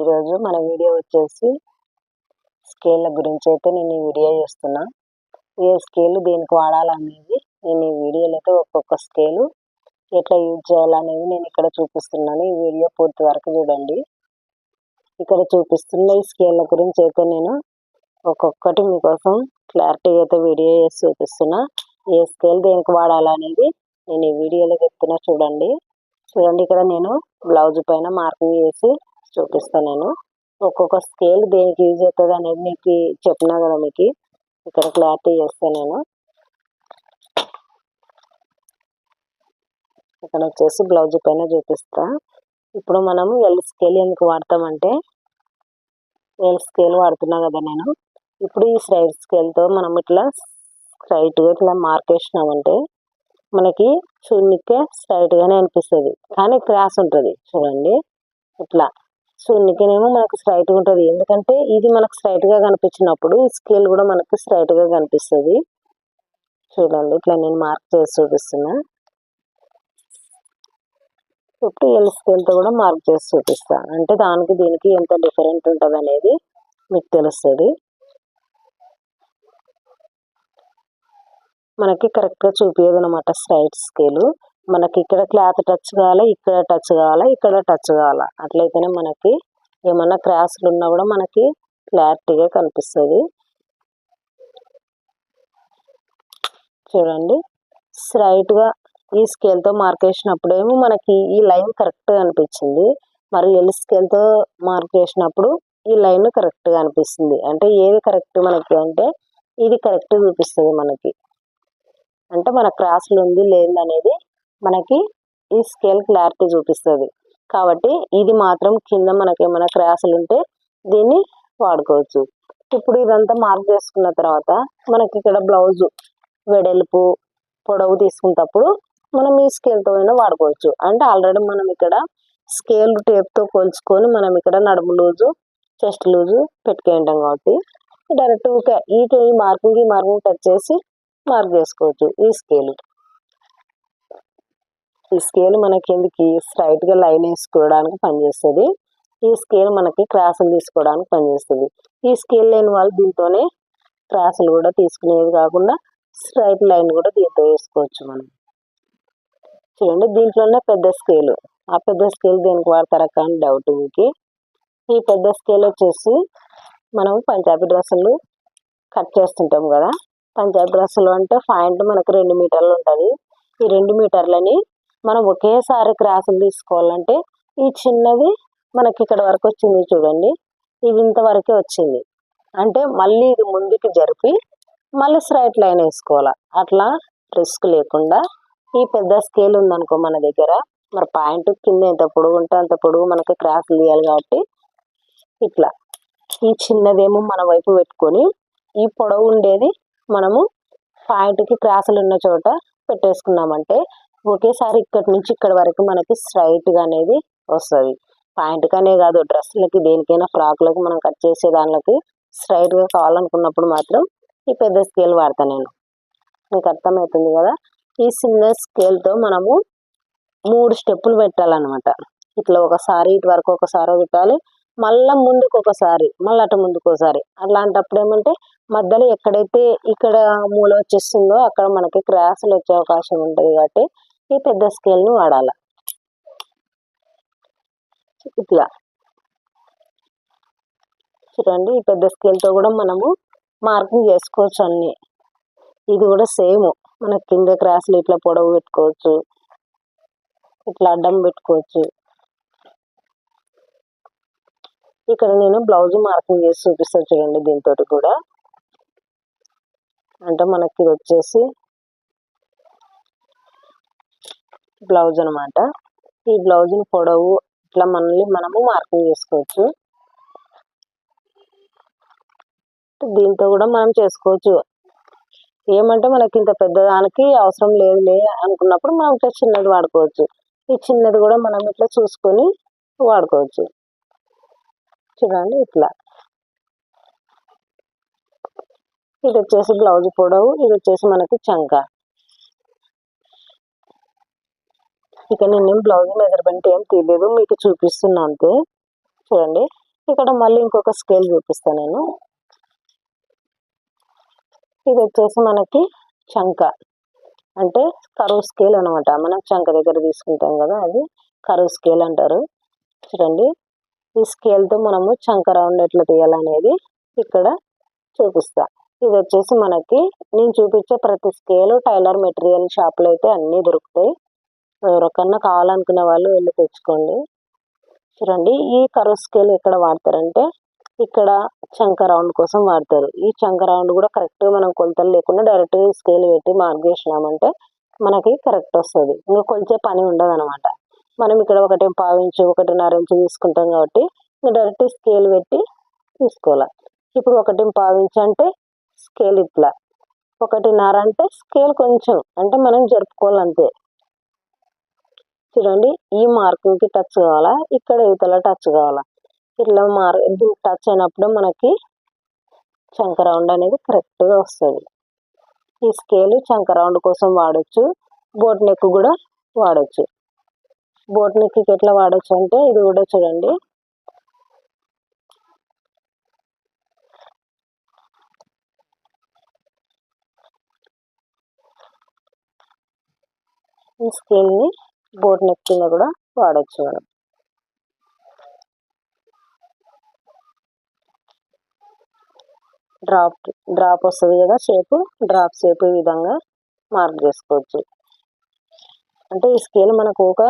ఈరోజు మన వీడియో వచ్చేసి స్కేళ్ళ గురించి అయితే నేను ఈ వీడియో చేస్తున్నా. ఏ స్కేల్ దేనికి వాడాలనేది నేను ఈ వీడియోలో అయితే ఒక్కొక్క స్కేలు ఎట్లా యూజ్ చేయాలనేది నేను ఇక్కడ చూపిస్తున్నాను. ఈ వీడియో పూర్తి వరకు చూడండి. ఇక్కడ చూపిస్తున్న ఈ స్కేళ్ళ గురించి అయితే నేను ఒక్కొక్కటి మీకోసం క్లారిటీగా అయితే వీడియో చేసి చూపిస్తున్నా. ఏ స్కేల్ దేనికి వాడాలనేది నేను ఈ వీడియోలో చెప్తున్నా చూడండి. చూడండి ఇక్కడ నేను బ్లౌజ్ పైన మార్కింగ్ చేసి చూపిస్తాను నేను ఒక్కొక్క స్కేల్ దేనికి యూజ్ అవుతుంది అనేది మీకు చెప్పినా కదా మీకు. ఇక్కడ క్లారిటీ చేస్తాను నేను. ఇక్కడ వచ్చేసి బ్లౌజ్ పైన చూపిస్తా. ఇప్పుడు మనం ఎల్ స్కేల్ ఎందుకు వాడతామంటే ఎల్ స్కేల్ వాడుతున్నా కదా నేను. ఇప్పుడు ఈ స్ట్రైట్ స్కేల్తో మనం ఇట్లా స్ట్రైట్గా ఇట్లా మార్క్ వేసినామంటే మనకి చూడనికే స్ట్రైట్గానే అనిపిస్తుంది. కానీ క్రాస్ ఉంటుంది. చూడండి. ఇట్లా. చూడనికేనేమో మనకు స్ట్రైట్గా ఉంటుంది. ఎందుకంటే ఇది మనకు స్ట్రైట్గా కనిపించినప్పుడు స్కేల్ కూడా మనకి స్ట్రైట్గా కనిపిస్తుంది. చూడండి ఇట్లా నేను మార్క్ చేసి చూపిస్తున్నా. ఇప్పుడు ఎల్ స్కేల్తో కూడా మార్క్ చేసి చూపిస్తా అంటే దానికి దీనికి ఎంత డిఫరెంట్ ఉంటుంది అనేది మీకు తెలుస్తుంది. మనకి కరెక్ట్గా చూపించదు అనమాట స్ట్రైట్ స్కేలు మనకి ఇక్కడ క్లాత్ టచ్ కావాలి ఇక్కడ టచ్ కావాలి ఇక్కడ టచ్ కావాలి? అట్లయితేనే మనకి ఏమన్నా క్రాస్లు ఉన్నా కూడా మనకి క్లారిటీగా కనిపిస్తుంది. చూడండి. స్ట్రైట్గా ఈ స్కేల్తో మార్క్ వేసినప్పుడేమో మనకి ఈ లైన్ కరెక్ట్గా అనిపించింది. మరి ఎల్ స్కేల్తో మార్క్ చేసినప్పుడు ఈ లైన్ కరెక్ట్గా అనిపిస్తుంది. అంటే ఏది కరెక్ట్ మనకి అంటే ఇది కరెక్ట్ చూపిస్తుంది మనకి. అంటే మన క్రాస్లు ఉంది లేదు అనేది మనకి ఈ స్కేల్ క్లారిటీ చూపిస్తుంది. కాబట్టి ఇది మాత్రం కింద మనకి ఏమైనా క్రాసులు ఉంటే దీన్ని వాడుకోవచ్చు. ఇప్పుడు ఇదంతా మార్క్ చేసుకున్న తర్వాత మనకి ఇక్కడ బ్లౌజు వెడల్పు పొడవు తీసుకున్నప్పుడు మనం ఈ స్కేల్తో అయినా వాడుకోవచ్చు. అంటే ఆల్రెడీ మనం ఇక్కడ స్కేల్ టేప్తో కొలుచుకొని మనం ఇక్కడ నడుము లూజు చెస్ట్ లూజు పెట్టుకుంటాం కాబట్టి డైరెక్ట్ ఈ మార్కింగ్ ఈ మార్కింగ్ టచ్ చేసి మార్క్ చేసుకోవచ్చు ఈ స్కేల్. ఈ స్కేల్ మనకి ఎందుకు స్ట్రైట్గా లైన్ వేసుకోవడానికి పనిచేస్తుంది. ఈ స్కేల్ మనకి క్రాసులు తీసుకోవడానికి పనిచేస్తుంది. ఈ స్కేల్ లేని వాళ్ళు దీంతోనే క్రాసులు కూడా తీసుకునేది కాకుండా స్ట్రైట్ లైన్ కూడా దీంతో వేసుకోవచ్చు మనం. చూడండి దీంట్లోనే పెద్ద స్కేలు ఆ పెద్ద స్కేల్ దేనికి వాడతారా కానీ డౌట్ మీకు. ఈ పెద్ద స్కేల్ వచ్చేసి మనం పంజాబీ డ్రెస్సులు కట్ చేస్తుంటాం కదా. పంజాబీ డ్రెస్సులు అంటే పాయింట్ మనకు రెండు మీటర్లు ఉంటుంది. ఈ రెండు మీటర్లని మనం ఒకేసారి క్రాసులు తీసుకోవాలంటే ఈ చిన్నది మనకి ఇక్కడ వరకు వచ్చింది చూడండి. ఇది ఇంతవరకే వచ్చింది. అంటే మళ్ళీ ఇది ముందుకి జరిపి మళ్ళీ స్ట్రైట్ లైన్ వేసుకోవాలి. అట్లా రిస్క్ లేకుండా ఈ పెద్ద స్కేల్ ఉందనుకో మన దగ్గర. మరి పాయింట్ కింద ఎంత పొడుగు ఉంటే అంత పొడుగు మనకి క్రాసులు తీయాలి కాబట్టి ఇట్లా. ఈ చిన్నదేమో మన వైపు పెట్టుకొని ఈ పొడవు ఉండేది మనము పాయింట్కి క్రాసులు ఉన్న చోట పెట్టేసుకున్నామంటే ఒకేసారి ఇక్కడి నుంచి ఇక్కడ వరకు మనకి స్ట్రైట్గా అనేది వస్తుంది. పాయింట్గానే కాదు డ్రెస్సులకి దేనికైనా ఫ్రాక్లకి మనం కట్ చేసే దానిలోకి స్ట్రైట్గా కావాలనుకున్నప్పుడు మాత్రం ఈ పెద్ద స్కేల్ వాడతాను నేను. మీకు అర్థమవుతుంది కదా? ఈ చిన్న స్కేల్తో మనము మూడు స్టెప్పులు పెట్టాలన్నమాట. ఇట్లా ఒకసారి ఇటు వరకు ఒకసారి పెట్టాలి. మళ్ళీ ముందుకు ఒకసారి మళ్ళీ అటు ముందుకు ఒకసారి అట్లాంటప్పుడు ఏమంటే మధ్యలో ఎక్కడైతే ఇక్కడ మూల వచ్చేస్తుందో అక్కడ మనకి క్రాసులు వచ్చే అవకాశం ఉంటుంది కాబట్టి ఈ పెద్ద స్కేల్ని వాడాలి. ఇట్లా. చూడండి ఈ పెద్ద స్కేల్తో కూడా మనము మార్కింగ్ చేసుకోవచ్చు అన్ని. ఇది కూడా సేమ్ మన కింద క్రాసులు ఇట్లా పొడవు పెట్టుకోవచ్చు. ఇట్లా అడ్డం పెట్టుకోవచ్చు. ఇక్కడ నేను బ్లౌజ్ మార్కింగ్ చేసి చూపిస్తాను చూడండి దీంతో కూడా. అంటే మనకి ఇది వచ్చేసి బ్లౌజ్ అనమాట ఈ బ్లౌజ్ని పొడవు ఇట్లా మనల్ని మనము మార్కింగ్ చేసుకోవచ్చు. దీంతో కూడా మనం చేసుకోవచ్చు. ఏమంటే మనకి ఇంత పెద్దదానికి అవసరం లేదులే అనుకున్నప్పుడు మనం ఇట్లా చిన్నది వాడుకోవచ్చు. ఈ చిన్నది కూడా మనం ఇట్లా చూసుకొని వాడుకోవచ్చు. చూడండి ఇట్లా. ఇది వచ్చేసి బ్లౌజ్ పొడవు ఇది వచ్చేసి మనకి చంక. ఇక నేను బ్లౌజ్ మెజర్మెంట్ ఏం తీయలేదు మీకు చూపిస్తున్నా అంతే. చూడండి ఇక్కడ మళ్ళీ ఇంకొక స్కేల్ చూపిస్తాను నేను. ఇది వచ్చేసి మనకి చంక. అంటే కరువు స్కేల్ అనమాట మనం చంక దగ్గర తీసుకుంటాం కదా అది కరువు స్కేల్ అంటారు. చూడండి ఈ స్కేల్తో మనము చంక రౌండ్ ఎట్లా తీయాలనేది ఇక్కడ చూపిస్తా. ఇది వచ్చేసి మనకి నేను చూపించే ప్రతి స్కేల్ టైలర్ మెటీరియల్ షాప్లో అయితే అన్నీ దొరుకుతాయి. ఎవరికన్నా కావాలనుకునే వాళ్ళు వెళ్ళి తెచ్చుకోండి. చూడండి ఈ కరువు స్కేల్ ఎక్కడ వాడతారంటే ఇక్కడ చంక రౌండ్ కోసం వాడతారు. ఈ చంక రౌండ్ కూడా కరెక్ట్ మనం కొలతలు లేకుండా డైరెక్ట్ స్కేల్ పెట్టి మార్క్ చేసినామంటే మనకి కరెక్ట్ వస్తుంది. ఇంకా కొలిచే పని ఉండదు అనమాట మనం ఇక్కడ ఒకటి పావించు ఒకటిన్నర ఇంచు తీసుకుంటాం కాబట్టి డైరెక్ట్ స్కేల్ పెట్టి తీసుకోవాలి. ఇప్పుడు ఒకటి పావించు అంటే స్కేల్ ఇట్లా. ఒకటిన్నర అంటే స్కేల్ కొంచెం. అంటే మనం జరుపుకోవాలంతే. చూడండి ఈ మార్కింగ్కి టచ్ కావాలా? ఇక్కడ ఇవతల టచ్ కావాలా? ఇట్లా మార్ టచ్ అయినప్పుడు మనకి చంక రౌండ్ అనేది కరెక్ట్గా వస్తుంది. ఈ స్కేల్ చంక రౌండ్ కోసం వాడచ్చు బోట్ నెక్ కూడా వాడచ్చు. బోట్ నెక్కి ఎట్లా వాడచ్చు అంటే ఇది కూడా చూడండి. ఈ స్కేల్ని బోట్ నెక్ కింద కూడా వాడచ్చు మనం డ్రాప్ డ్రాప్ వస్తుంది కదా షేపు డ్రాప్ షేప్ ఈ విధంగా మార్క్ చేసుకోవచ్చు. అంటే ఈ స్కేల్ మనకు ఒక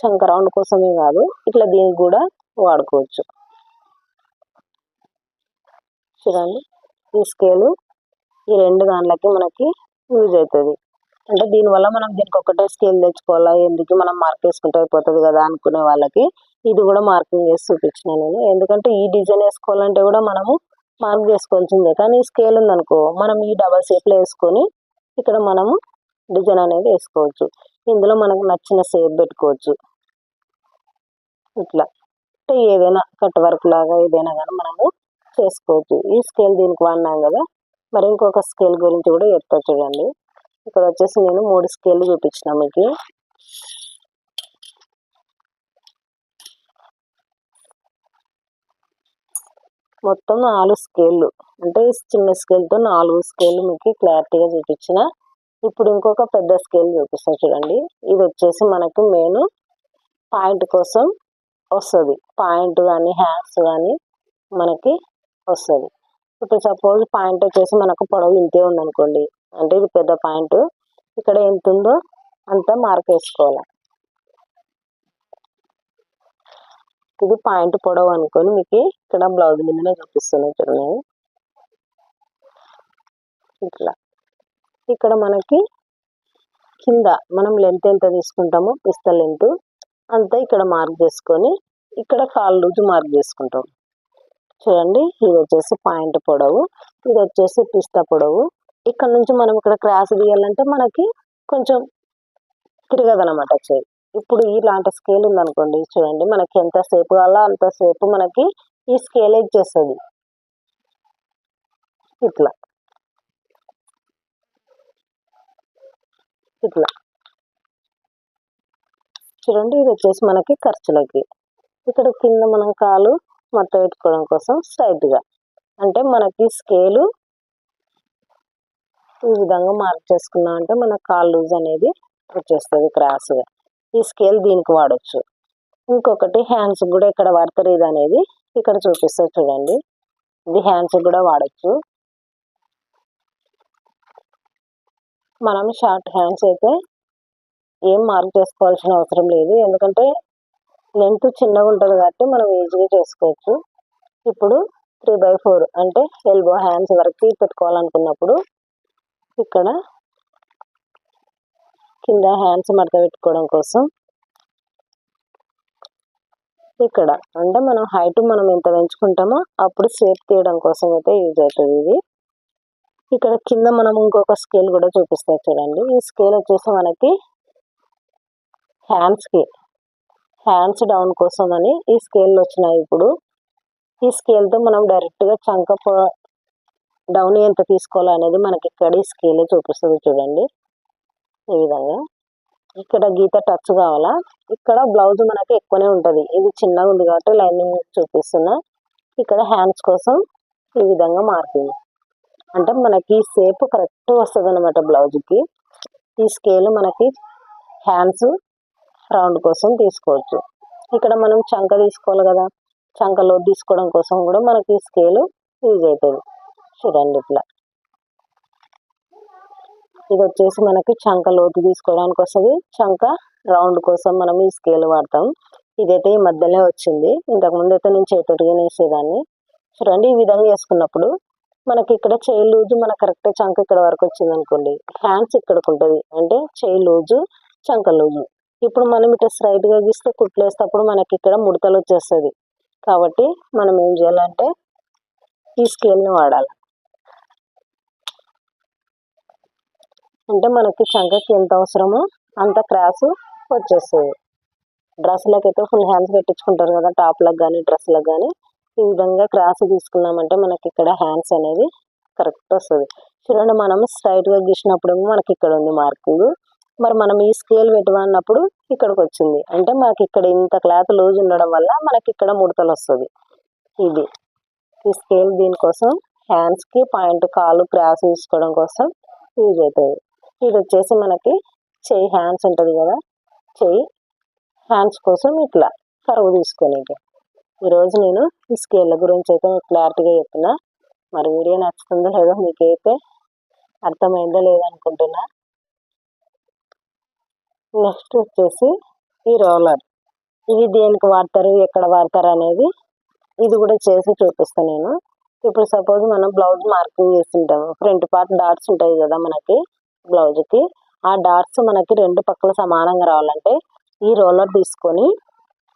చంక రౌండ్ కోసమే కాదు ఇట్లా దీనికి కూడా వాడుకోవచ్చు. చూడండి ఈ స్కేలు ఈ రెండు దాంట్లకి మనకి యూజ్ అవుతుంది అంటే దీనివల్ల మనం దీనికి ఒకటే స్కేల్ తెచ్చుకోవాలా? ఎందుకు మనం మార్క్ వేసుకుంటే అయిపోతుంది కదా అనుకునే వాళ్ళకి ఇది కూడా మార్కింగ్ చేసి చూపించిన నేను. ఎందుకంటే ఈ డిజైన్ వేసుకోవాలంటే కూడా మనము మార్క్ చేసుకోవాల్సిందే. కానీ స్కేల్ ఉందనుకో మనం ఈ డబల్ షేప్లో వేసుకొని ఇక్కడ మనము డిజైన్ అనేది వేసుకోవచ్చు. ఇందులో మనకు నచ్చిన షేప్ పెట్టుకోవచ్చు. ఇట్లా. అంటే ఏదైనా కట్ వర్క్ లాగా ఏదైనా కానీ మనము చేసుకోవచ్చు. ఈ స్కేల్ దీనికి వాడినాం కదా. మరి ఇంకొక స్కేల్ గురించి కూడా చెప్తా చూడండి. ఇక్కడ వచ్చేసి నేను మూడు స్కేల్ చూపించిన మీకు. మొత్తం నాలుగు స్కేళ్ళు అంటే చిన్న స్కేల్తో నాలుగు స్కేల్ మీకు క్లారిటీగా చూపించిన. ఇప్పుడు ఇంకొక పెద్ద స్కేల్ చూపిస్తాను చూడండి. ఇది వచ్చేసి మనకు మెయిన్ పాయింట్ కోసం వస్తుంది. పాయింట్ కానీ హ్యాండ్స్ కానీ మనకి వస్తుంది. ఇప్పుడు సపోజ్ పాయింట్ వచ్చేసి మనకు పొడవు ఇంతే ఉందనుకోండి. అంటే ఇది పెద్ద పాయింట్. ఇక్కడ ఎంత ఉందో అంత మార్క్ వేసుకోవాలి. ఇది పాయింట్ పొడవు అనుకొని మీకు ఇక్కడ బ్లౌజ్ మీదనే చూపిస్తున్నాయి చూడండి. ఇట్లా. ఇక్కడ మనకి కింద మనం లెంత్ ఎంత తీసుకుంటామో పిస్త లెంత్ అంతా ఇక్కడ మార్క్ చేసుకొని ఇక్కడ కాల్ లూజు మార్క్ చేసుకుంటాం. చూడండి ఇది వచ్చేసి పాయింట్ పొడవు. ఇది వచ్చేసి పిస్తా పొడవు. ఇక్కడ నుంచి మనం ఇక్కడ క్రాస్ తీయాలంటే మనకి కొంచెం తిరగదనమాట చేయి ఇప్పుడు ఇలాంటి స్కేల్ ఉందనుకోండి చూడండి మనకి ఎంత సేపు కావాలో అంత సేపు మనకి ఈ స్కేల్ ఇచ్చేస్తుంది ఇట్లా. ఇట్లా. చూడండి ఇది వచ్చేసి మనకి ఖర్చులకి. ఇక్కడ కింద మనం కాలు మట్ట పెట్టుకోవడం కోసం స్ట్రైట్గా అంటే మనకి స్కేలు ఈ విధంగా మార్క్ చేసుకున్నాం అంటే మన కాల్ లూజ్ అనేది వచ్చేస్తుంది క్రాస్గా ఈ స్కేల్ దీనికి వాడచ్చు. ఇంకొకటి హ్యాండ్స్ కూడా ఇక్కడ వాడతారు ఇది అనేది ఇక్కడ చూపిస్తారు చూడండి. ఇది హ్యాండ్స్ కూడా వాడచ్చు. మనం షార్ట్ హ్యాండ్స్ అయితే ఏం మార్క్ చేసుకోవాల్సిన అవసరం లేదు. ఎందుకంటే లెంత్ చిన్నగా ఉంటుంది కాబట్టి మనం ఈజీగా చేసుకోవచ్చు. ఇప్పుడు త్రీ బై ఫోర్ అంటే ఎల్బో హ్యాండ్స్ వరకు పెట్టుకోవాలనుకున్నప్పుడు ఇక్కడ కింద హ్యాండ్స్ మడత పెట్టుకోవడం కోసం. ఇక్కడ అంటే మనం హైట్ మనం ఎంత పెంచుకుంటామో అప్పుడు సేఫ్ తీయడం కోసం అయితే యూజ్ అవుతుంది ఇది. ఇక్కడ కింద మనం ఇంకొక స్కేల్ కూడా చూపిస్తాం చూడండి. ఈ స్కేల్ వచ్చేసి మనకి హ్యాండ్స్కి హ్యాండ్స్ డౌన్ కోసం అని ఈ స్కేల్ వచ్చినాయి ఇప్పుడు. ఈ స్కేల్తో మనం డైరెక్ట్గా చంక డౌన్ ఎంత తీసుకోవాలనేది మనకి ఇక్కడ ఈ స్కేల్ చూపిస్తుంది చూడండి. ఈ విధంగా. ఇక్కడ గీత టచ్ కావాలా? ఇక్కడ బ్లౌజ్ మనకి ఎక్కువనే ఉంటుంది. ఇది చిన్నగా ఉంది కాబట్టి లైనింగ్ చూపిస్తున్నా. ఇక్కడ హ్యాండ్స్ కోసం ఈ విధంగా మార్కింగ్. అంటే మనకి షేప్ కరెక్ట్ వస్తుంది అనమాట బ్లౌజ్కి ఈ స్కేల్ మనకి హ్యాండ్స్ రౌండ్ కోసం తీసుకోవచ్చు. ఇక్కడ మనం చంక తీసుకోవాలి కదా. చంకలో తీసుకోవడం కోసం కూడా మనకి స్కేల్ యూజ్ అవుతుంది. చూడండి ఇట్లా. ఇది వచ్చేసి మనకి చంక లోతు తీసుకోవడానికి వస్తుంది. చంక రౌండ్ కోసం మనం ఈ స్కేల్ వాడతాం. ఇదైతే ఈ మధ్యలో వచ్చింది. ఇంతకుముందు అయితే నేను చేతోటిగా వేసేదాన్ని చూడండి ఈ విధంగా వేసుకున్నప్పుడు మనకి ఇక్కడ చేయి లూజు మన కరెక్ట్ చంక ఇక్కడ వరకు వచ్చింది అనుకోండి. హ్యాండ్స్ ఇక్కడికి ఉంటుంది. అంటే చేయి లూజు చంక లూజు ఇప్పుడు మనం ఇట్లా స్ట్రైట్గా గీస్తే కుట్లేసేటప్పుడు మనకి ఇక్కడ ముడతలు వచ్చేస్తుంది. కాబట్టి మనం ఏం చేయాలంటే ఈ స్కేల్ని వాడాలి. అంటే మనకి చంకకి ఎంత అవసరమో అంత క్రాస్ వచ్చేస్తుంది. డ్రెస్లకు అయితే ఫుల్ హ్యాండ్స్ పెట్టించుకుంటారు కదా టాప్లకు కానీ డ్రెస్లకు కానీ ఈ విధంగా క్రాస్ తీసుకున్నామంటే మనకి ఇక్కడ హ్యాండ్స్ అనేది కరెక్ట్ వస్తుంది. చూడండి మనం స్ట్రైట్గా గీసినప్పుడు మనకి ఇక్కడ ఉంది మార్కింగ్ మరి మనం ఈ స్కేల్ పెట్టమన్నప్పుడు ఇక్కడికి వచ్చింది. అంటే మనకి ఇక్కడ ఇంత క్లాత్ లూజ్ ఉండడం వల్ల మనకి ఇక్కడ ముడతలు వస్తుంది. ఇది. ఈ స్కేల్ దీనికోసం హ్యాండ్స్కి పాయింట్ కాలు క్రాస్ తీసుకోవడం కోసం యూజ్ అవుతుంది. ఇది వచ్చేసి మనకి చెయ్యి హ్యాండ్స్ ఉంటుంది కదా. చెయ్యి హ్యాండ్స్ కోసం ఇట్లా కరువు తీసుకునేది. ఈరోజు నేను ఈ స్కేళ్ళ గురించి అయితే క్లారిటీగా చెప్పిన. మరి వీడియో నచ్చుతుందో లేదో మీకైతే అర్థమైందో లేదనుకుంటున్నా నెక్స్ట్ వచ్చేసి ఈ రోలర్ ఇవి దేనికి వాడతారు? ఎక్కడ వాడతారు అనేది ఇది కూడా చేసి చూపిస్తాను నేను. ఇప్పుడు సపోజ్ మనం బ్లౌజ్ మార్కింగ్ చేస్తుంటాము. ఫ్రంట్ పార్ట్ డాట్స్ ఉంటాయి కదా మనకి. బ్లౌజ్కి ఆ డాట్స్ మనకి రెండు పక్కల సమానంగా రావాలంటే ఈ రోలర్ తీసుకొని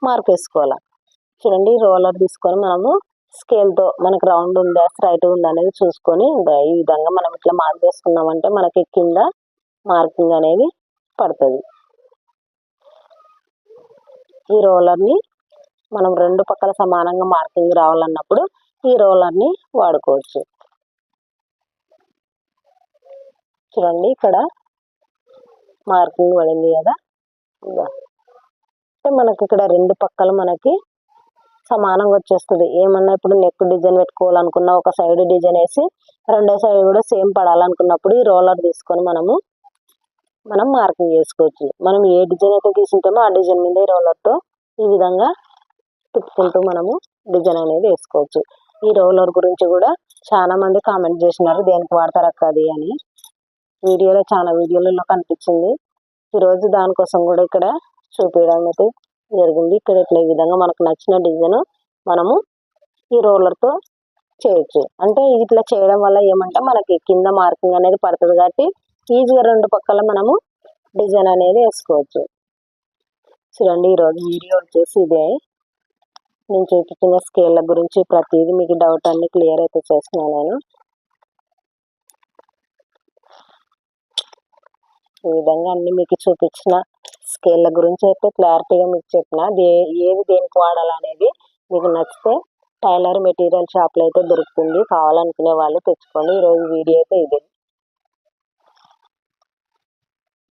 మార్క్ వేసుకోవాలి. చూడండి రోలర్ తీసుకొని మనము స్కేల్తో మనకి రౌండ్ ఉందా స్ట్రైట్ ఉందా అనేది చూసుకొని ఈ విధంగా మనం ఇట్లా మార్క్ చేసుకున్నామంటే మనకి కింద మార్కింగ్ అనేది పడుతుంది. ఈ రోలర్ని మనం రెండు పక్కల సమానంగా మార్కింగ్ రావాలన్నప్పుడు ఈ రోలర్ని వాడుకోవచ్చు. చూడండి ఇక్కడ మార్కింగ్ పడింది కదా. అంటే మనకి ఇక్కడ రెండు పక్కల మనకి సమానంగా వచ్చేస్తుంది. ఏమన్నా ఇప్పుడు నెక్ డిజైన్ పెట్టుకోవాలనుకున్న ఒక సైడ్ డిజైన్ వేసి రెండో సైడ్ కూడా సేమ్ పడాలనుకున్నప్పుడు ఈ రోలర్ తీసుకొని మనము మనం మార్కింగ్ చేసుకోవచ్చు. మనం ఏ డిజైన్ అయితే గీసింటామో ఆ డిజైన్ మీద ఈ రోలర్తో ఈ విధంగా తిప్పుకుంటూ మనము డిజైన్ అనేది వేసుకోవచ్చు. ఈ రోలర్ గురించి కూడా చాలా మంది కామెంట్ చేసినారు దేనికి వాడతారు అక్క అది అని. వీడియోలో చాలా వీడియోలలో కనిపించింది. ఈరోజు దానికోసం కూడా ఇక్కడ చూపించడం అయితే జరిగింది. ఇక్కడ ఇట్లా ఈ విధంగా మనకు నచ్చిన డిజైన్ మనము ఈ రోలర్తో చేయొచ్చు. అంటే ఇట్లా చేయడం వల్ల ఏమంటే మనకి కింద మార్కింగ్ అనేది పడుతుంది కాబట్టి ఈజీగా రెండు పక్కల మనము డిజైన్ అనేది వేసుకోవచ్చు. చూడండి ఈరోజు వీడియో వచ్చేసి ఇదే. నేను చూపించిన స్కేళ్ళ గురించి ప్రతిదీ మీకు డౌట్ అన్ని క్లియర్ అయితే చేస్తున్నాను నేను. ఈ విధంగా అన్ని మీకు చూపించిన స్కేళ్ళ గురించి అయితే క్లారిటీగా మీకు చెప్పిన దే ఏది దేనికి వాడాలనేది మీకు నచ్చితే టైలర్ మెటీరియల్ షాప్లో అయితే దొరుకుతుంది. కావాలనుకునే వాళ్ళు తెచ్చుకోండి. ఈరోజు వీడియో అయితే ఇదే.